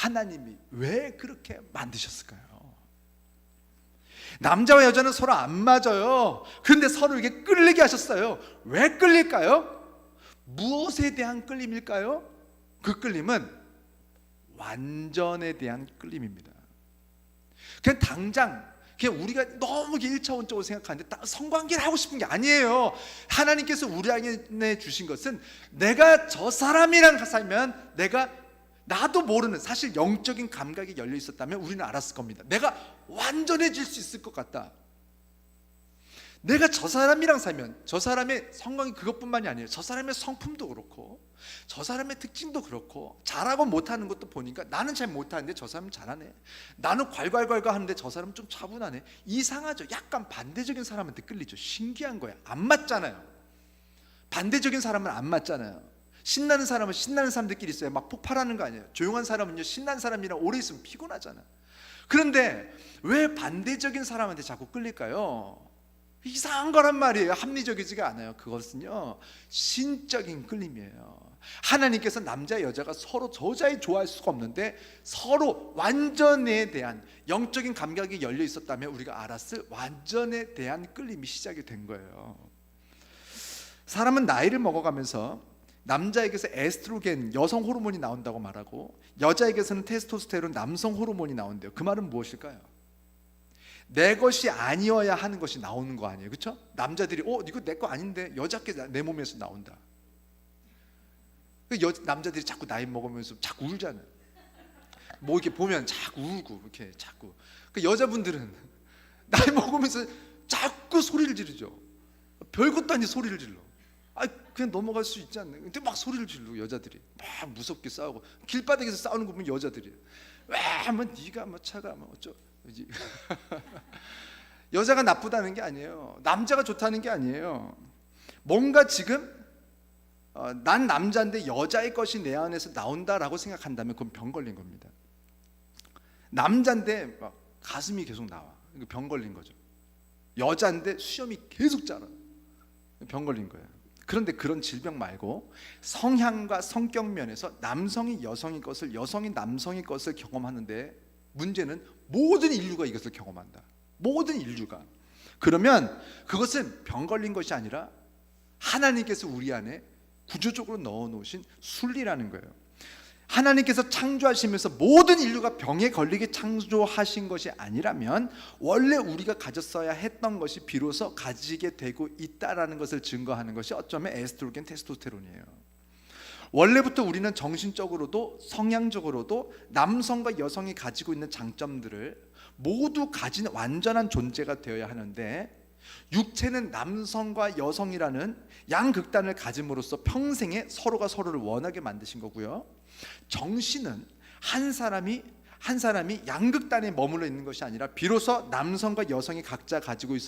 하나님이 왜 그렇게 만드셨을까요? 남자와 여자는 서로 안 맞아요. 그런데 서로 이게 끌리게 하셨어요. 왜 끌릴까요? 무엇에 대한 끌림일까요? 그 끌림은 완전에 대한 끌림입니다. 그냥 당장 그냥 우리가 너무 일차원적으로 생각하는데 딱 성관계를 하고 싶은 게 아니에요. 하나님께서 우리에게 주신 것은 내가 저 사람이랑 살면 내가 나도 모르는 사실 영적인 감각이 열려 있었다면 우리는 알았을 겁니다. 내가 완전해질 수 있을 것 같다. 내가 저 사람이랑 살면 저 사람의 성공이 그것뿐만이 아니에요. 저 사람의 성품도 그렇고 저 사람의 특징도 그렇고 잘하고 못하는 것도 보니까 나는 잘 못하는데 저 사람은 잘하네. 나는 괄괄괄괄 하는데 저 사람은 좀 차분하네. 이상하죠. 약간 반대적인 사람한테 끌리죠. 신기한 거야. 안 맞잖아요. 반대적인 사람은 안 맞잖아요. 신나는 사람은 신나는 사람들끼리 있어요. 막 폭발하는 거 아니에요. 조용한 사람은요. 신난 사람이랑 오래 있으면 피곤하잖아. 그런데 왜 반대적인 사람한테 자꾸 끌릴까요? 이상한 거란 말이에요. 합리적이지가 않아요. 그것은요, 신적인 끌림이에요. 하나님께서 남자 여자가 서로 저자에 좋아할 수가 없는데 서로 완전에 대한 영적인 감각이 열려 있었다면 우리가 알았을 완전에 대한 끌림이 시작이 된 거예요. 사람은 나이를 먹어가면서 남자에게서 에스트로겐 여성 호르몬이 나온다고 말하고 여자에게서는 테스토스테론 남성 호르몬이 나온대요. 그 말은 무엇일까요? 내 것이 아니어야 하는 것이 나오는 거 아니에요, 그렇죠? 남자들이 어 이거 내 거 아닌데 여자께 내 몸에서 나온다. 그 여, 남자들이 자꾸 나이 먹으면서 자꾸 울잖아요. 뭐 이렇게 보면 자꾸 울고 이렇게 자꾸. 그 여자분들은 나이 먹으면서 자꾸 소리를 지르죠. 별것도 아닌 소리를 질러. 아 그냥 넘어갈 수 있지 않나? 근데 막 소리를 지르고 여자들이 막 무섭게 싸우고 길바닥에서 싸우는 거 보면 여자들이 왜뭐 네가 뭐 차가 뭐 어쩌 여자가 나쁘다는 게 아니에요. 남자가 좋다는 게 아니에요. 뭔가 지금 어, 난 남자인데 여자의 것이 내 안에서 나온다라고 생각한다면 그건 병 걸린 겁니다. 남자인데 막 가슴이 계속 나와. 병 걸린 거죠. 여자인데 수염이 계속 자라. 병 걸린 거예요. 그런데 그런 질병 말고 성향과 성격 면에서 남성이 여성의 것을 여성이 남성의 것을 경험하는데 문제는 모든 인류가 이것을 경험한다. 모든 인류가. 그러면 그것은 병 걸린 것이 아니라 하나님께서 우리 안에 구조적으로 넣어 놓으신 순리라는 거예요. 하나님께서 창조하시면서 모든 인류가 병에 걸리게 창조하신 것이 아니라면 원래 우리가 가졌어야 했던 것이 비로소 가지게 되고 있다라는 것을 증거하는 것이 어쩌면 에스트로겐 테스토스테론이에요. 원래부터 우리는 정신적으로도 성향적으로도 남성과 여성이 가지고 있는 장점들을 모두 가진 완전한 존재가 되어야 하는데 육체는 남성과 여성이라는 양극단을 가짐으로써 평생에 서로가 서로를 원하게 만드신 거고요. 정신은 한 사람이 한 사람이 양극단에 머물러 있는 것이 아니라 비로소 남성과 여성이 각자 가지고 있어